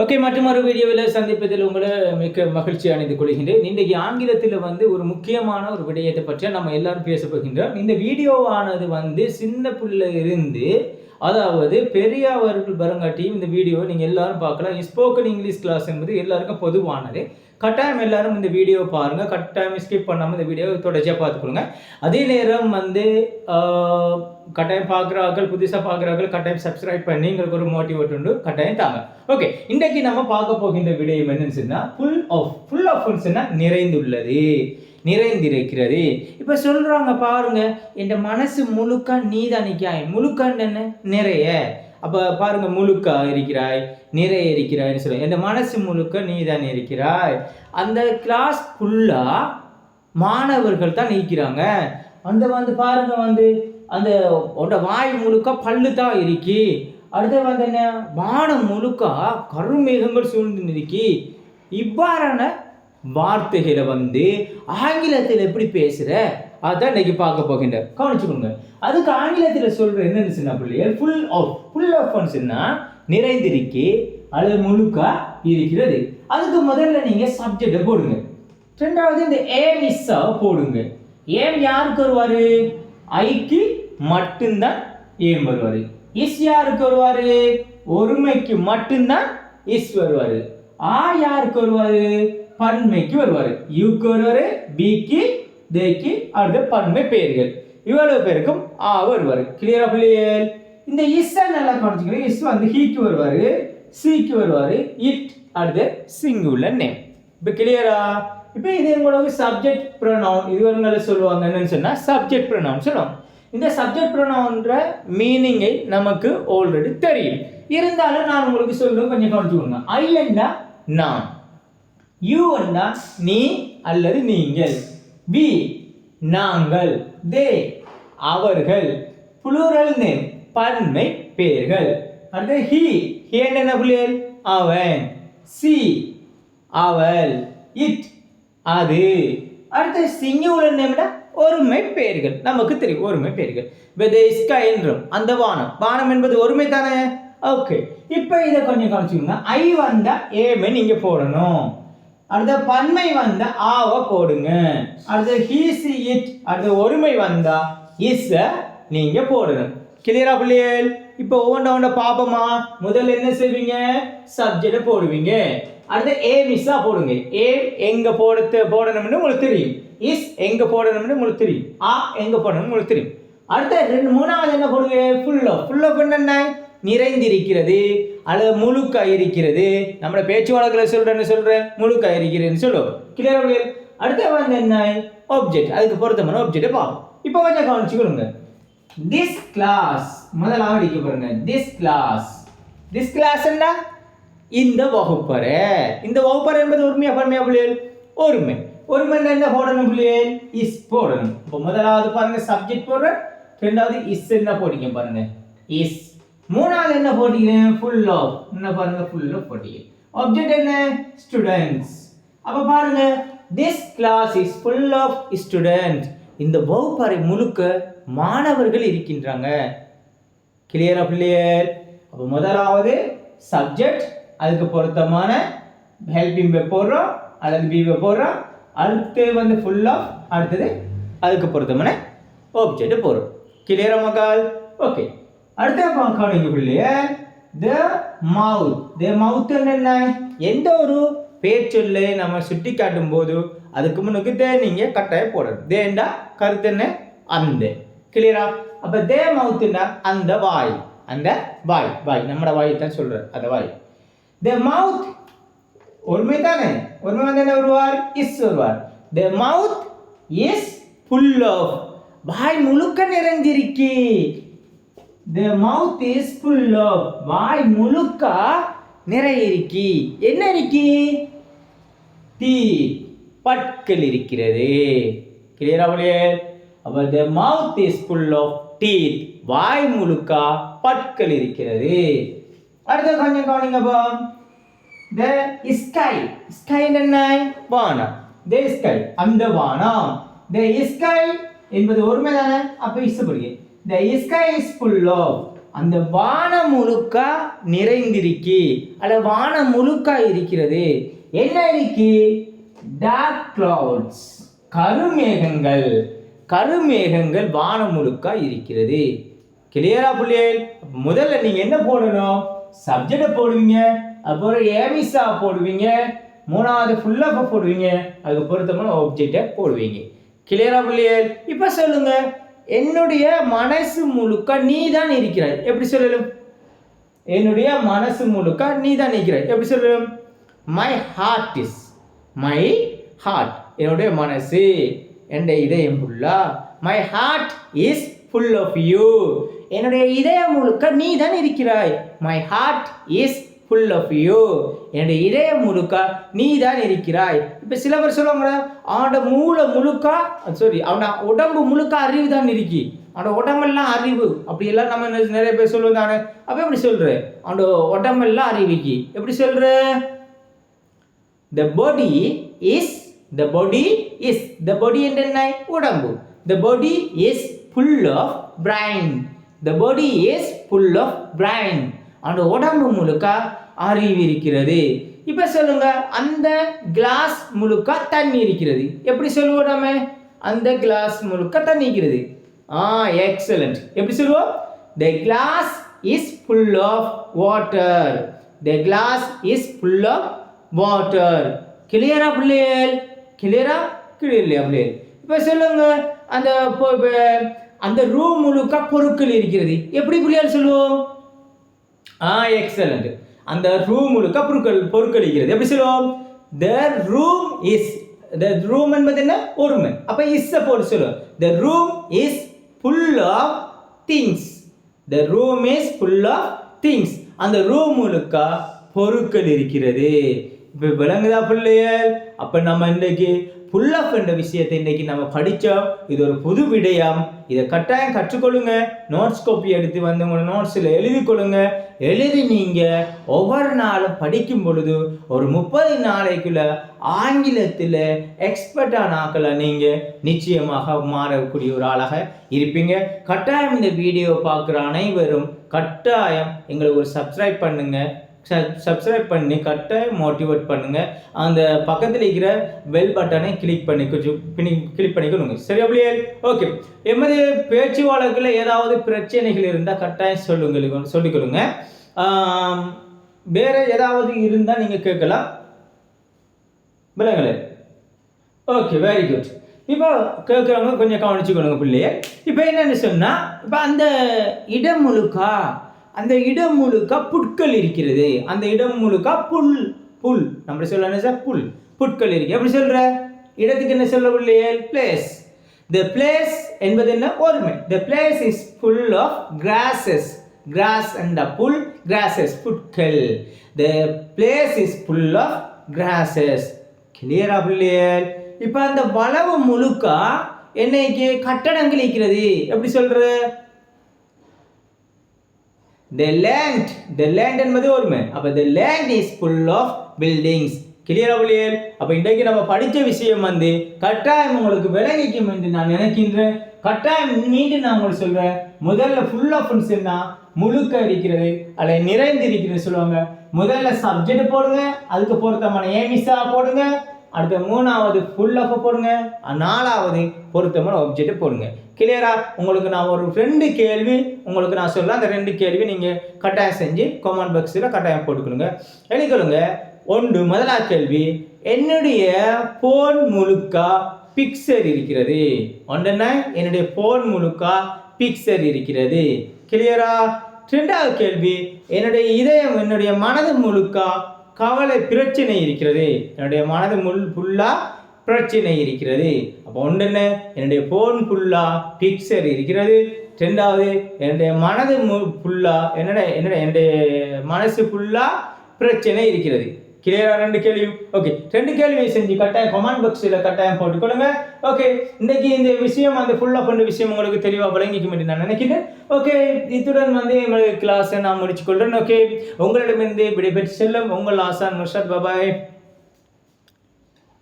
Okay மற்றும் ஒரு வீடியோவில் சந்திப்பதில் உங்களை மிக்க மகிழ்ச்சி அணிந்து கொள்கின்றேன். இன்றைக்கு ஆங்கிலத்தில் வந்து ஒரு முக்கியமான ஒரு விடயத்தை பற்றி நம்ம எல்லாரும் பேச போகின்றோம். இந்த வீடியோவானது வந்து சின்ன பிள்ளை இருந்து அதாவது பெரியவர்கள் வருங்காட்டியும் இந்த வீடியோவை நீங்கள் எல்லாரும் பார்க்கலாம். ஸ்போக்கன் இங்கிலீஷ் கிளாஸ் என்பது எல்லாருக்கும் பொதுவானது. கட்டாயம் எல்லாரும் இந்த வீடியோ பாருங்கள் கட்டாயம் ஸ்கிப் பண்ணாமல் இந்த வீடியோவை தொடர்ச்சியாக பார்த்துக்கொள்ளுங்க. அதே நேரம் வந்து கட்டாயம் பார்க்குறார்கள் புதுசாக பார்க்குறார்கள் கட்டாயம் சப்ஸ்கிரைப் பண்ணி எங்களுக்கு ஒரு மோட்டிவேட் உண்டு. கட்டாயம் தாங்க. ஓகே இன்றைக்கு நம்ம பார்க்க போகின்ற வீடியோ என்னன்னு சொன்னால் ஃபுல் ஆஃப் ஃபுல் ஆஃப் சொன்னால் நிறைந்துள்ளது. நிறைந்திருக்கிறது. இப்போ சொல்கிறாங்க பாருங்க என் மனசு முழுக்க நீதான் நிற்காய் முழுக்கன்னு என்ன? நிறைய. அப்போ பாருங்க முழுக்க இருக்கிறாய் நிறைய இருக்கிறாய்னு சொல்லுவாங்க என் மனசு முழுக்க நீதான் இருக்கிறாய். அந்த கிளாஸ் ஃபுல்லாக மாணவர்கள் தான் நிற்கிறாங்க அந்த வந்து பாருங்க வந்து அந்த உன்னோட வாய் முழுக்க பல்லு தான் இருக்கி. அடுத்து வந்து என்ன? வானம் முழுக்க கருமேகங்கள் சூழ்ந்து இருக்கி இவ்வாறான வார்த்தைகளை வந்து ஆங்கிலத்தில் எப்படி பேசுகிற அதான் இன்னைக்கு பார்க்க போகின்ற கவனிச்சுக்கோங்க. அதுக்கு ஆங்கிலத்தில் சொல்கிற என்னென்னு சொன்னா பிள்ளைகள் ஃபுல் ஆஃப் ஃபுல் ஆஃப் சொன்னா நிறைந்திருக்கி அல்லது முழுக்க இருக்கிறது. அதுக்கு முதல்ல நீங்கள் சப்ஜெக்டை போடுங்க. ரெண்டாவது இந்த ஏம் இஸ்ஸா போடுங்க. ஏம் யாருக்கு வருவார்? ஐக்கு மட்டும்தான் ஏம் வருவார். இஸ் யாருக்கு வருவார்? ஒருமைக்கு மட்டும்தான் இஸ் வருவார். ஆ யாருக்கு வருவார்? பன்மைக்கு வருவார். யூக்கு வருவார் பிக்கு தேக்கு அடுத்து பன்மை பெயர்கள். இவ்வளவு பேருக்கும் ஆ வருவார். கிளியரா பிள்ளைகள் இந்த இஸ்ஸை நல்லா கவனிச்சுக்கணும் இஸ் வந்து ஹீக்கு வருவார் சிக்கு வருவார் இட் அடுத்து சிங்குலர் நேம் இப்போ கிளியரா இப்போ இது உங்களுக்கு சப்ஜெக்ட் ப்ரொனவுன் இது வருங்கள சொல்லுவாங்க. என்னன்னு சொன்னால் சப்ஜெக்ட் ப்ரொனவுன் சொல்லுவாங்க. இந்த சப்ஜெக்ட் ப்ரொனவுன்ற மீனிங்கை நமக்கு ஆல்ரெடி தெரியும். இருந்தாலும் நான் உங்களுக்கு சொல்லணும் கொஞ்சம் கவனிச்சுக்கோங்க. ஐ என்றா நான். யூ என்றா நீ அல்லது நீங்கள். வி நாங்கள். தே அவர்கள். புளூரல் நேம் பன்மை பெயர்கள் அடுத்து ஹி ஹி என்ன புள்ளியல் அவன். சி அவள். இட் அது. அடுத்து சிங்குலர் நேம்னா ஒருமை பெயர்கள் நமக்கு தெரியும் ஒருமை பெயர்கள் வெதை ஸ்கை என்றும் அந்த வானம். வானம் என்பது ஒருமை தானே? ஓகே. இப்போ இதை கொஞ்சம் கவனிச்சுக்கோங்க. ஐ வந்தா ஏமை நீங்கள் போடணும். அடுத்த பன்மை வந்தா ஆவை போடுங்க. அடுத்து ஹீஸ் இட் அடுத்த ஒருமை வந்தா இஸ் நீங்க போடணும் கிளியரா பிள்ளைகள் இப்போ ஒவ்வொன்றை ஒன்றை பாப்போமா முதல்ல என்ன செய்வீங்க? சப்ஜெக்ட் போடுவீங்க. அடுத்து ஏ மிஸ்ஸா போடுங்க. ஏ எங்க போடுறது போடணும்னு உங்களுக்கு தெரியும். இஸ் எங்க போடணும்னு உங்களுக்கு தெரியும். ஆ எங்க போடணும்னு உங்களுக்கு தெரியும். அடுத்த ரெண்டு மூணாவது என்ன போடுங்க? ஃபுல்லோ ஃபுல்லோ என்ன நிறைந்திருக்கிறது. அல்லது முழுக்க இருக்கிறது நம்ம பேச்சு வழக்கில் சொல்றேன்னு சொல்றேன் முழுக்கா இருக்கிறதுன்னு சொல்லுவோம் கிளியர் அடுத்து வந்து என்ன? ஆப்ஜெக்ட் அதுக்கு பொருத்தமான ஆப்ஜெக்டை பார்ப்போம். இப்போ கொஞ்சம் கவனிச்சு கொடுங்க திஸ் கிளாஸ் முதலாக அடிக்க பாருங்க. திஸ் கிளாஸ் திஸ் கிளாஸ் என்ன? இந்த வகுப்பறை. இந்த வகுப்பறை என்பது உரிமையா பன்மையா பிள்ளைகள் ஒருமை. ஒருமை என்ன போடணும் பிள்ளைகள் இஸ் போடணும். இப்போ முதலாவது பாருங்க சப்ஜெக்ட் போடுறேன். ரெண்டாவது இஸ் என்ன போடிக்க பாருங்க. இஸ் மூணாவது என்ன போட்டீங்க ஃபுல் ஆஃப் என்ன பாருங்க ஃபுல் ஆஃப் போட்டீங்க ஆப்ஜெக்ட் என்ன? ஸ்டூடெண்ட்ஸ் அப்ப பாருங்க this class is full of students இந்த வகுப்பறை முழுக்க மாணவர்கள் இருக்கின்றாங்க. கிளியரா பிள்ளையர் அப்போ முதலாவது சப்ஜெக்ட் அதுக்கு பொருத்தமான ஹெல்பிங் போடுறோம் அல்லது பி போடுறோம். அடுத்து வந்து ஃபுல் ஆஃப் அடுத்தது அதுக்கு பொருத்தமான ஆப்ஜெக்ட் போடுறோம். கிளியரா மக்கள்? ஓகே அடுத்த கவனிங்க த மவுத் த மவுத் என்ன எந்த ஒரு பேச்சொல்லை நம்ம சுட்டி காட்டும் போது அதுக்கு முன்னுக்கு தே நீங்கள் கட்டாயம் போடணும். தேண்டா கருத்து என்ன? அந்த. கிளியரா அப்போ தே மவுத்துனா அந்த வாய். அந்த வாய். வாய். நம்மட வாய் தான் சொல்ற அந்த வாய். த மவுத் ஒருமை தானே? ஒருமை வந்து என்ன வருவார்? இஸ் வருவார். The mouth is full of வாய் முழுக்க நிறைஞ்சிருக்கி the mouth is full of வாய் முழுக்க நிறைய இருக்கி. என்ன இருக்கி? தீ பற்கள் இருக்கிறது. கிளியரா அப்போ the mouth is full of teeth வாய் முழுக்க பற்கள் இருக்கிறது. அடுத்த கொஞ்சம் கவனிங்கப்பா த ஸ்கை ஸ்கை என்ன? வானம். த ஸ்கை அந்த வானம். த ஸ்கை என்பது ஒருமை தானே? அப்போ இஷ்டப்படுகிறேன் த ஸ்கை இஸ் அந்த வானம் முழுக்க நிறைந்திருக்கி. அல்ல வானம் முழுக்க இருக்கிறது. என்ன இருக்கு? Dark clouds கருமேகங்கள். கருமேகங்கள் வானம் முழுக்க இருக்கிறது. கிளியரா புள்ளியல் முதல்ல நீங்க என்ன போடணும்? சப்ஜெக்டை போடுவீங்க. அப்புறம் ஏமிசா போடுவீங்க. மூணாவது ஃபுல்லாக போடுவீங்க. அதுக்கு பொருத்தமான ஆப்ஜெக்டை போடுவீங்க. கிளியரா புள்ளியல் இப்போ சொல்லுங்கள் என்னுடைய மனசு முழுக்க நீ தான் இருக்கிறாய். எப்படி சொல்லலும்? என்னுடைய மனசு முழுக்க நீ தான் இருக்கிறாய். எப்படி சொல்லலும்? My heart is my heart என்னுடைய மனசு என்னுடைய இதயம் ஃபுல்லா my heart is full of you என்னுடைய இதயம் முழுக்க நீ தான் இருக்கிறாய். My heart is full of you என்னுடைய இதயம் முழுக்க நீ தான் இருக்கிறாய். இப்போ சில பேர் சொல்லுவாங்க அவனோட மூளை முழுக்க சாரி அவன உடம்பு முழுக்க அறிவு தான் இருக்கி. அவனோட உடம்பெல்லாம் அறிவு. அப்படியெல்லாம் நம்ம நிறைய பேர் சொல்லுவதானே அப்போ எப்படி சொல்கிற அவனோட உடம்பெல்லாம் அறிவிக்கு. எப்படி சொல்ற? The is the the is the the body என்ன உடம்பு. The body is full of brain the body is full of brain அந்த உடம்பு முழுக்க அறிவு இருக்கிறது இப்போ சொல்லுங்க அந்த கிளாஸ் முழுக்க தண்ணி இருக்கிறது. எப்படி சொல்லுவோம் நம்ம அந்த கிளாஸ் முழுக்க தண்ணி இருக்கிறது. ஆ எக்ஸலண்ட் எப்படி சொல்லுவோம்? The glass is full of water the glass is full of water கிளியரா பிள்ளைகள்? கிளியரா கிளியர் இல்லையா பிள்ளைகள்? இப்போ சொல்லுங்க அந்த அந்த ரூம் முழுக்க பொருட்கள் இருக்கிறது. எப்படி பிள்ளைகள் சொல்லுவோம்? ஆ எக்ஸலண்ட் அந்த ரூம் முழுக்க பொருட்கள் பொருட்கள் இருக்கிறது எப்படி சொல்லுவோம்? The room is the room என்பது என்ன? ஒருமை. அப்போ இஸ் போட்டு சொல்லுவோம். The room is full of things the room is full of things அந்த ரூம் முழுக்க பொருட்கள் இருக்கிறது. இப்போ விளங்குதா பிள்ளைகள்? அப்போ நம்ம இன்றைக்கு ஃபுல் ஆஃப் என்ற விஷயத்தை இன்றைக்கி நம்ம படித்தோம். இது ஒரு புது விடயம். இதை கட்டாயம் கற்றுக்கொள்ளுங்க. நோட்ஸ் காப்பி எடுத்து வந்து உங்களோட நோட்ஸில் எழுதி கொள்ளுங்க எழுதி நீங்கள் ஒவ்வொரு நாளும் படிக்கும் பொழுது ஒரு முப்பது நாளைக்குள்ள ஆங்கிலத்தில் எக்ஸ்பர்ட்டான ஆக்களை நீங்கள் நிச்சயமாக மாறக்கூடிய ஒரு ஆளாக இருப்பீங்க. கட்டாயம் இந்த வீடியோ பார்க்குற அனைவரும் கட்டாயம் எங்களை ஒரு சப்ஸ்கிரைப் பண்ணுங்கள் சப்ஸ்கிரைப் பண்ணி கட்டாயம் மோட்டிவேட் பண்ணுங்கள் அந்த பக்கத்தில் இருக்கிற பெல் பட்டனை கிளிக் பண்ணி கொஞ்சம் கிளிக் பண்ணிக்கணுங்க சரியா பிள்ளைகள் ஓகே எமது பேச்சு வழக்கில் ஏதாவது பிரச்சனைகள் இருந்தால் கட்டாயம் சொல்லுங்க சொல்லிக்கொள்ளுங்க வேறு வேற ஏதாவது இருந்தால் நீங்கள் கேட்கலாம். விலங்களே ஓகே வெரி குட் இப்போ கேட்குறவங்க கொஞ்சம் கவனிச்சுக்கணுங்க பிள்ளைய இப்போ என்னென்னு சொன்னால் இப்போ அந்த இடம் முழுக்கா அந்த இடம் முழுக்க புட்கள் இருக்கிறது. அந்த இடம் முழுக்க புல் புல். நம்ம சொல்ல சார்? புல். புட்கள் இருக்கு. எப்படி சொல்ற? இடத்துக்கு என்ன சொல்ல பிள்ளையே பிளேஸ் த பிளேஸ் என்பது என்ன? ஒருமை. The place is full of grasses grass and the pull grasses புட்கள். The place is full of grasses கிளியரா பிள்ளையர் இப்போ அந்த வளவு முழுக்க என்னைக்கு? கட்டடங்கள் இருக்கிறது. எப்படி சொல்ற? த லேண்ட் த லேண்ட் என்பது ஒருமை. அப்போ the land is full of buildings கிளியரா அவ்வளியர் அப்போ இன்றைக்கு நம்ம படித்த விஷயம் வந்து கட்டாயம் உங்களுக்கு விளங்கிக்கும் என்று நான் நினைக்கின்றேன். கட்டாயம் மீண்டும் நான் உங்களுக்கு சொல்றேன். முதல்ல ஃபுல் ஆஃப் என்ன முழுக்க இருக்கிறது அல்ல நிறைந்து இருக்கிறது சொல்லுவாங்க. முதல்ல சப்ஜெக்ட் போடுங்க அதுக்கு பொருத்தமான ஏமிசா போடுங்க. அடுத்த மூணாவது ஃபுல் ஆஃப் போடுங்க நாலாவது பொருத்தமான ஆப்ஜெக்ட் போடுங்க. கிளியரா உங்களுக்கு நான் ஒரு ரெண்டு கேள்வி உங்களுக்கு நான் சொல்ல அந்த ரெண்டு கேள்வி நீங்கள் கட்டாயம் செஞ்சு கமெண்ட் பாக்ஸில் கட்டாயம் போட்டுக்கொள்ளுங்க. எழுதிக்கொள்ளுங்க ஒன்று முதலா கேள்வி. என்னுடைய போன் முழுக்க பிக்சர் இருக்கிறது? ஒன்றுன்னா என்னுடைய போன் முழுக்க பிக்சர் இருக்கிறது. கிளியரா ரெண்டாவது கேள்வி. என்னுடைய இதயம் என்னுடைய மனது முழுக்க கவலை பிரச்சனை இருக்கிறது. என்னுடைய மனது முள் ஃபுல்லாக பிரச்சனை இருக்கிறது. அப்போ ஒன்று என்ன? என்னுடைய ஃபோன் ஃபுல்லாக பிக்சர் இருக்கிறது. ரெண்டாவது என்னுடைய மனது மு ஃபுல்லாக என்னோட என்னோட என்னுடைய மனசு ஃபுல்லாக பிரச்சனை இருக்கிறது. கிளியரா ரெண்டு கேள்வியும் ஓகே ரெண்டு கேள்வியை செஞ்சு கட்டாயம் கமெண்ட் பாக்ஸில் கட்டாயம் போட்டுக்கொள்ளுங்க. ஓகே இன்னைக்கு இந்த விஷயம் அந்த ஃபுல்லாக பண்ண விஷயம் உங்களுக்கு தெளிவாக விளங்கிக்கும் என்று நான் நினைக்கிறேன் ஓகே இத்துடன் வந்து எங்களுடைய கிளாஸை நான் முடிச்சுக்கொள்கிறேன் ஓகே உங்களிடமிருந்து விடைபெற்று செல்லும் உங்கள் ஆசான் முர்ஷத் பாபாய்.